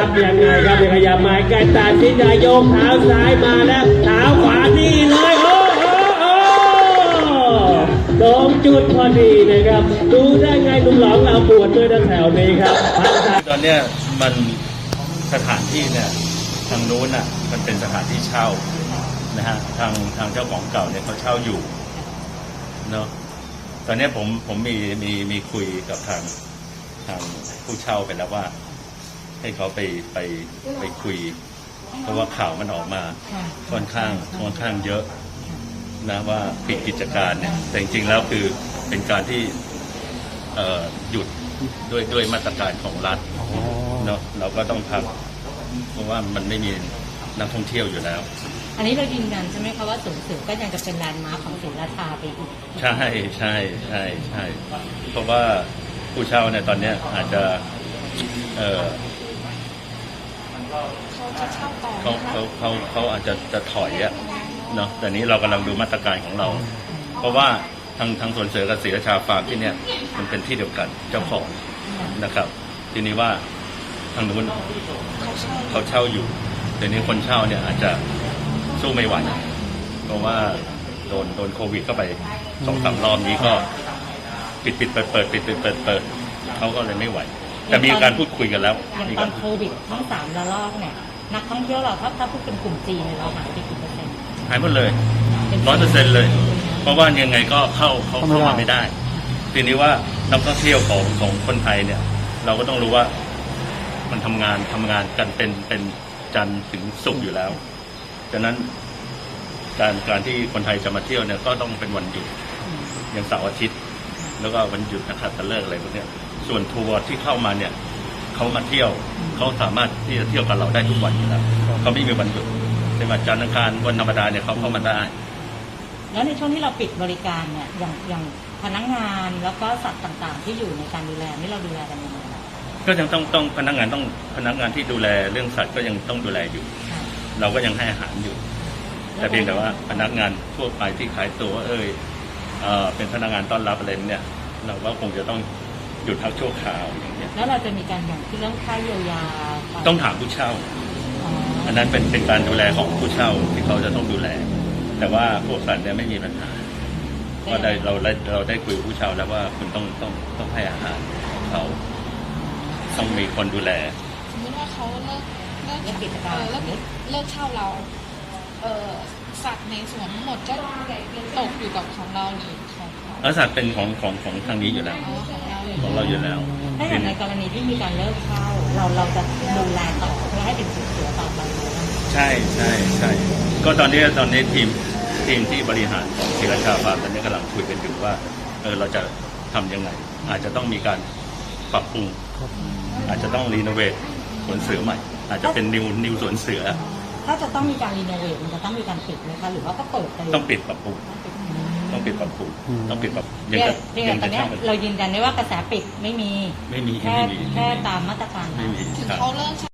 ครับยังไงครับยังขยับม้ใกล้ตัดสินใจโยกเท้าซ้ายมาแล้วเท้าขวานี่เลยโอ้โหโอ้ตรงจุดพอดีนะครับ ดูได้ไงลุงหลองเราปวดด้วยนะแถวนี้ครับตอนเนี้ยมันสถานที่เนี่ยทางนู้นอะมันเป็นสถานที่เช่านะฮะทางทางเจ้าของเก่าเนี่ยเขาเช่าอยู่เนาะตอนนี้ผมผมมีมีมีคุยกับทางทางผู้เช่าไปแล้วว่า ให้เขาไปไปไปคุย เพราะว่าข่าวมันออกมาค่อนข้างค่อนข้างเยอะนะว่าปิดกิจการเนี่ยแต่จริงๆแล้วคือเป็นการที่เอ่อหยุดด้วยด้วยมาตรการของรัฐเนาะเราก็ต้องทำเพราะว่ามันไม่มีนักท่องเที่ยวอยู่แล้ว อันนี้เรายืนยันใช่ไหมคะว่าศูนย์สืบก็ยังจะเป็นแลนด์มาร์คของศรีราชาไปอีกใช่ใช่ใช่ใช่เพราะว่าผู้เช่าเนี่ยตอนเนี้ยอาจจะเออ เขาจะเช่าต่อเขาเขาเขาเขาอาจจะจะถอยอะเนาะแต่นี้เรากำลังดูมาตรการของเรา เพราะว่าทางทางสวนเสือกับศรีราชาฟาร์มที่เนี่ยมันเป็นที่เดียวกันเจ้าของนะครับ ทีนี้ว่าทางนู้นเขาเช่าเขาเช่าอยู่แต่นี้คนเช่าเนี่ยอาจจะสู้ไม่ไหวเพราะว่าโดนโดนโควิดเข้าไปสองสามรอบนี้ก็ปิดปิดเปิดเปิดปิดปิดเปิดเปิดเขาก็เลยไม่ไหว แต่มีการพูดคุยกันแล้วอย่างมีตกาอรนโควิดทั้งสามระลอกเนี่ยนักท่องเที่ยวเราถ้าถ้าพูดเป็นกลุ่มจีนเนี่ยเราหายไปกี่เปอร์เซ็นต์หายหมดเลยร้อยเปอร์เซ็นต์เลย เพราะว่ายังไงก็เข้าเขาเข้ามาไม่ได้ ทีนี้ว่านักท่องเที่ยวของของคนไทยเนี่ย เราก็ต้องรู้ว่า มันทำงานทำงานกันเป็นเป็นจันทร์ถึงศุกร์อยู่แล้วฉะนั้นการการที่คนไทยจะมาเที่ยวเนี่ยก็ต้องเป็นวันหยุดอย่างเสาร์อาทิตย์ แล้วก็วันหยุดนะครับตะเลิกอะไรพวกเนี้ย ส่วนทัวร์ที่เข้ามาเนี่ยเขามาเที่ยวเขาสามารถที่จะเที่ยวกับเราได้ทุกวันอยู่แล้วเขาไม่มีวันหยุดใช่ไหมจันทร์อังคารวันธรรมดาเนี่ยเขาเข้ามาได้ แล้วในช่วงที่เราปิดบริการเนี่ยอย่างอย่างพนักงานแล้วก็สัตว์ต่างๆ ที่อยู่ในการดูแลนี่เราดูแลกันยังไงบ้างก็ยังต้องต้องพนักงานต้องพนักงานที่ดูแลเรื่องสัตว์ก็ยังต้องดูแลอยู่ค่ะเราก็ยังให้อาหารอยู่ แต่เพียงแต่ว่าพนักงานทั่วไปที่ขายตัวเอยเอ่อเป็นพนักงานต้อนรับอะไรเนี่ย เราก็คงจะต้อง หยุดพักชั่วคราวอย่างเงี้ยแล้วเราจะมีการอย่างที่เรื่องค่าเยียวยาต้องถามผู้เช่า อ๋ออันนั้นเป็นเป็นการดูแลของผู้เช่าที่เขาจะต้องดูแล แต่ว่าพวกสัตว์เนี่ยไม่มีปัญหาว่าได้เราได้เราได้คุยกับผู้เช่าแล้วว่าคุณต้องต้องต้องให้อาหารเขาต้องมีคนดูแล สมมติว่าเขาเลิกเลิกเลิกกิจเอการอเลิกเลิกเช่าเรา เออสัตว์ในสวนทั้งหมดก็ตกอยู่กับของเราหรือของเขาแล้วสัตว์เป็นของของของทางนี้อยู่แล้วอ๋อของเราอยู่ของเราอยู่แล้ว ถ้าอย่างในกรณีที่มีการเลิกเช่าเราเราจะดูแลต่อเพื่อให้เป็นศูนย์เสือต่อไปไหมคะใช่ใช่ใช่ ก็ตอนนี้ตอนนี้ทีมทีมที่บริหารของศิราชาฟาร์มตอนนี้กำลังคุยกันอยู่ว่าเออเราจะทำยังไง อาจจะต้องมีการปรับปรุง อาจจะต้องรีโนเวทสวนเสือใหม่ อาจจะเป็นนิวนิวสวนเสือ ถ้าจะต้องมีการรีโนเวทมันจะต้องมีการปิดไหมคะหรือว่าก็เปิดไปเลยต้องปิดปรับปรุง ต้องปิดปรับปรุงต้องปิดปรับยัเพียงจะเพียงยังตอจะนเนี้ยเช่าเรายืนยันได้ว่ากระแสปิดไม่มีไม่มีแค่ไม่มีแค่ตามมาตรการ ไม่มีถึงครับ เขาเลิก